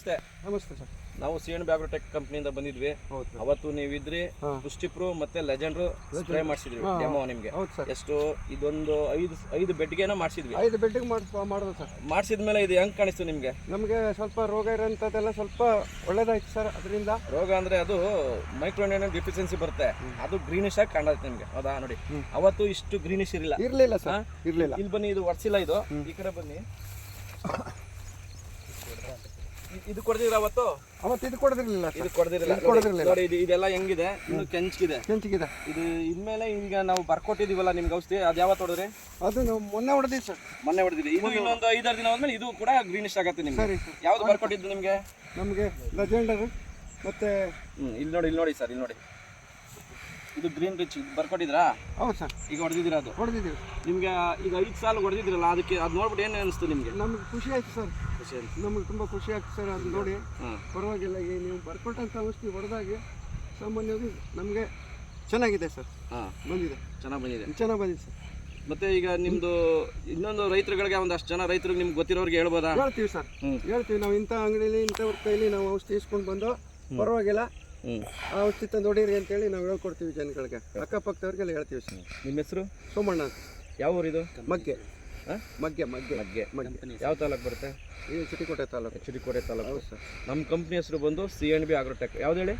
ನಮಸ್ತೆ. ನಮಸ್ತೆ ಸರ್. ನಾವು ಸಿ ಎನ್ ಬ್ಯಾಗ್ರೋಟೆಕ್ ಕಂಪ್ನಿಯಿಂದ ಬಂದಿದ್ವಿ. ಹೌದು ಅವತ್ತು ನೀವಿದ್ರಿ ಪ್ರೂ ಪುಷ್ಟಿಪ್ರು ಮತ್ತೆ ಲೆಜೆಂಡ್ರು ಸ್ಪ್ರೇ ಮಾಡಿಸಿದ್ವಿ ಡೆಮೋ ನಿಮ್ಗೆ. ಹೌದು ಸರ್. ಎಷ್ಟು ಇದೊಂದು ಐದು ಐದು ಬೆಡ್ಗೆನ ಮಾಡಿಸಿದ್ವಿ. ಐದು ಬೆಡ್ಗೆ ಮಾಡ್ ಮಾಡೋದು ಸರ್. ಮಾಡಿಸಿದ್ಮೇಲೆ ಇದು ಹೆಂಗ್ ಕಾಣಿಸ್ತು ನಿಮ್ಗೆ? ನಮಗೆ ಸ್ವಲ್ಪ ರೋಗ ಇರೋಂಥದ್ದೆಲ್ಲ ಸ್ವಲ್ಪ ಒಳ್ಳೇದಾಯ್ತು ಸರ್ ಅದರಿಂದ ರೋಗ ಅಂದ್ರೆ ಅದು ಮೈಕ್ರೋನಿಯನ್ ಡಿಫಿಷಿಯನ್ಸಿ ಬರುತ್ತೆ. ಅದು ಗ್ರೀನಿಶ್ ಆಗಿ ಕಾಣುತ್ತೆ ನಿಮ್ಗೆ. ಹೌದಾ? ನೋಡಿ. ಅವತ್ತು ಇಷ್ಟು ಗ್ರೀನಿಶ್ ಇರಲಿಲ್ಲ. ಇರಲಿಲ್ಲ ಸರ್ ಇರಲಿಲ್ಲ. ಇಲ್ಲಿ ಬನ್ನಿ ಇದು ಒಡ್ಸಿಲ್ಲ ಇದು. ಈ ಕಡೆ ಬನ್ನಿ. ಇದು ಕೊಡ್ದಿದ್ರ ಅವತ್ತು? ಅವತ್ತು ಇದು ಕೊಡದಿರಲಿಲ್ಲ ಇದು ಕೊಡದಿರಲ್ಲ ಕೊಡ್ದಿರಲ್ಲ ಇದು ನೋಡಿ ಇದು ಇದೆಲ್ಲ ಹೆಂಗಿದೆ? ಇನ್ನು ಕೆಂಚ್ಗಿದೆ. ಕೆಂಚಿಗಿದೆ. ಇದು ಇನ್ಮೇಲೆ ಈಗ ನಾವು ಬರ್ಕೊಟ್ಟಿದೀವಲ್ಲ ನಿಮ್ಗೆ ಔಷಧಿ ಅದು ಯಾವತ್ತು ಹೊಡೆದ್ರಿ? ಅದು ನಾವು ಮೊನ್ನೆ ಹೊಡೆದಿದ್ದು ಸರ್. ಮೊನ್ನೆ ಹೊಡೆದಿರಿ ಇದು ಇನ್ನೊಂದು ಐದಾರು ದಿನ ಹೋದ್ಮೇಲೆ ಇದು ಕೂಡ ಗ್ರೀನಿಶ್ ಆಗತ್ತೆ ನಿಮ್ಗೆ. ಯಾವ್ದು ಬರ್ಕೊಟ್ಟಿದ್ದು ನಿಮಗೆ? ನಮಗೆ ಲಜೆಂಡರ್ ಮತ್ತೆ ಇಲ್ಲಿ ನೋಡಿ ಇಲ್ಲಿ ನೋಡಿ ಸರ್ ಇಲ್ಲಿ ನೋಡಿ. ಇದು ಗ್ರೀನ್ ರಿಚ್ ಬರ್ಕೊಟ್ಟಿದ್ರಾ ಹೌದು ಸರ್. ಈಗ ಹೊಡೆದಿದ್ದೀರಾ ಅದು? ಹೊಡೆದಿದ್ದೀವಿ. ನಿಮ್ಗೆ ಈಗ ಐದು ಸಾಲ ಹೊಡೆದಿದ್ರಲ್ಲ ಅದಕ್ಕೆ ಅದು ನೋಡ್ಬಿಟ್ಟು ಏನು ಅನಿಸ್ತು ನಿಮಗೆ? ನಮ್ಗೆ ಖುಷಿ ಆಯ್ತು ಸರ್. ಖುಷಿ ಆಯ್ತು. ನಮ್ಗೆ ತುಂಬ ಖುಷಿ ಆಯ್ತು ಸರ್ ಅದು ನೋಡಿ. ಪರವಾಗಿಲ್ಲ ಈಗ ನೀವು ಬರ್ಕೊಟ್ಟಂತ ಔಷಧಿ ಹೊಡೆದಾಗೆ ಸಾಮಾನ್ಯವಾಗಿ ನಮಗೆ ಚೆನ್ನಾಗಿದೆ ಸರ್. ಹಾಂ. ಬಂದಿದೆ. ಚೆನ್ನಾಗಿ ಬಂದಿದೆ. ಚೆನ್ನಾಗಿ ಬಂದಿದೆ ಸರ್. ಮತ್ತೆ ಈಗ ನಿಮ್ದು ಇನ್ನೊಂದು ರೈತರುಗಳಿಗೆ ಒಂದಷ್ಟು ಜನ ರೈತರಿಗೆ ನಿಮ್ಗೆ ಗೊತ್ತಿರೋರಿಗೆ ಹೇಳ್ಬೋದಾ? ಹೇಳ್ತೀವಿ ಸರ್. ಹ್ಮ್. ಹೇಳ್ತೀವಿ. ನಾವು ಇಂಥ ಅಂಗಡಿಯಲ್ಲಿ ಇಂಥವ್ರ ಕೈಲಿ ನಾವು ಔಷಧಿ ಇಸ್ಕೊಂಡು ಬಂದು ಪರವಾಗಿಲ್ಲ. ಆ ಔಷಧಿ ತಂದು ಹೊಡೀರಿ ಅಂತೇಳಿ ನಾವು ಹೇಳ್ಕೊಡ್ತೀವಿ ಜನಗಳಿಗೆ. ಅಕ್ಕಪಕ್ಕದವ್ರಿಗೆಲ್ಲ ಹೇಳ್ತೀವಿ ಸರ್. ನಿಮ್ಮ ಹೆಸರು? ಸೋಮಣ್ಣ ಯಾವ ಊರಿದು ಮಗ್ಗೆ? ಮಗ್ಗೆ ಮಗ್ಗೆ. ಮಗ್ಗೆ. ಮಗ್ಗೆ. ಯಾವ ತಾಲೂಕು ಬರುತ್ತೆ? ಇದು ಚಿಟಿಕೋಟೆ ತಾಲೂಕು. ಚುಟಿಕೋಟೆ ಕೋಟೆ ತಾಲೂಕು ಸರ್. ನಮ್ಮ ಕಂಪ್ನಿ ಹೆಸರು ಬಂದು ಸಿ ಎನ್ ಬಿ ಆಗ್ರೋಟೆಕ್ ಯಾವ್ದು ಹೇಳಿ?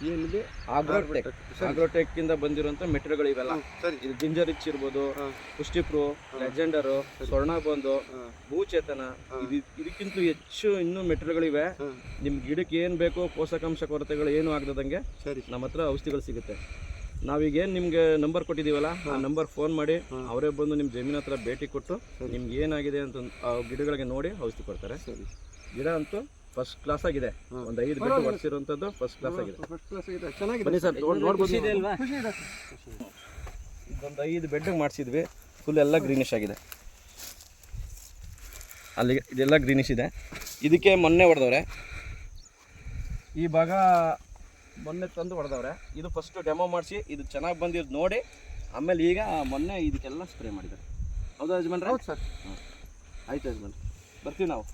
ಏನಿದೆ ಆಗ್ರೋಟೆಕ್ ಆಗ್ರೋಟೆಕ್ ಇಂದ ಬಂದಿರುವಂತ ಮೆಟೀರಿಯಲ್ಗಳು ಇವೆಲ್ಲ. ಸರಿ. ಇದು ಜಿಂಜರ್ ರಿಚ್ ಇರ್ಬೋದು ಪುಷ್ಟಿ ಪ್ರೋ ಲೆಜೆಂಡರು ಸ್ವರ್ಣ ಬಂದು ಭೂಚೇತನ ಇದು ಇದಕ್ಕಿಂತ ಹೆಚ್ಚು ಇನ್ನೂ ಮೆಟೀರಿಯಲ್ಗಳಿವೆ ಇವೆ. ನಿಮ್ಗೆ ಗಿಡಕ್ಕೆ ಏನು ಬೇಕೋ ಪೋಷಕಾಂಶ ಕೊರತೆಗಳು ಏನು ಆಗದಂಗೆ ಸರಿ. ನಮ್ಮ ಹತ್ರ ಔಷಧಿಗಳು ಸಿಗುತ್ತೆ. ನಾವೀಗ ಏನು ನಿಮಗೆ ನಂಬರ್ ಕೊಟ್ಟಿದ್ದೀವಲ್ಲ ಆ ನಂಬರ್ ಫೋನ್ ಮಾಡಿ ಅವರೇ ಬಂದು ನಿಮ್ಮ ಜಮೀನ ಹತ್ರ ಭೇಟಿ ಕೊಟ್ಟು ನಿಮ್ಗೆ ಏನಾಗಿದೆ ಅಂತ ಆ ಗಿಡಗಳಿಗೆ ನೋಡಿ ಔಷಧಿ ಕೊಡ್ತಾರೆ. ಗಿಡ ಅಂತೂ ಫಸ್ಟ್ ಕ್ಲಾಸ್ ಆಗಿದೆ. ಒಂದು ಐದು ಬೆಡ್ ಹೊಡೆಸಿರುವಂಥದ್ದು ಫಸ್ಟ್ ಕ್ಲಾಸ್ ಆಗಿದೆ. ಫಸ್ಟ್ ಕ್ಲಾಸ್ ಇದೆ ಚೆನ್ನಾಗಿದೆ ಬನ್ನಿ ಸರ್ ನೋಡ್ಬೋದು ಖುಷಿ ಇದೆ ಸರ್. ಇದೊಂದು ಐದು ಬೆಡ್ ಮಾಡಿಸಿದ್ವಿ. ಫುಲ್ ಎಲ್ಲ ಗ್ರೀನಿಶ್ ಆಗಿದೆ. ಅಲ್ಲಿಗೆ ಇದೆಲ್ಲ ಗ್ರೀನಿಶ್ ಇದೆ. ಇದಕ್ಕೆ ಮೊನ್ನೆ ಹೊಡೆದವ್ರೆ. ಈ ಭಾಗ ಮೊನ್ನೆ ತಂದು ಹೊಡೆದವ್ರೆ. ಇದು ಫಸ್ಟು ಡೆಮೋ ಮಾಡಿಸಿ ಇದು ಚೆನ್ನಾಗಿ ಬಂದಿದ್ದು ನೋಡಿ. ಆಮೇಲೆ ಈಗ ಮೊನ್ನೆ ಇದಕ್ಕೆಲ್ಲ ಸ್ಪ್ರೇ ಮಾಡಿದ್ದಾರೆ. ಹೌದಾ ಯಜಮಾನ್ರೆ? ಹೌದು ಸರ್. ಆಯ್ತು ಯಜಮಾನ್ರೆ. ಬರ್ತೀವಿ ನಾವು.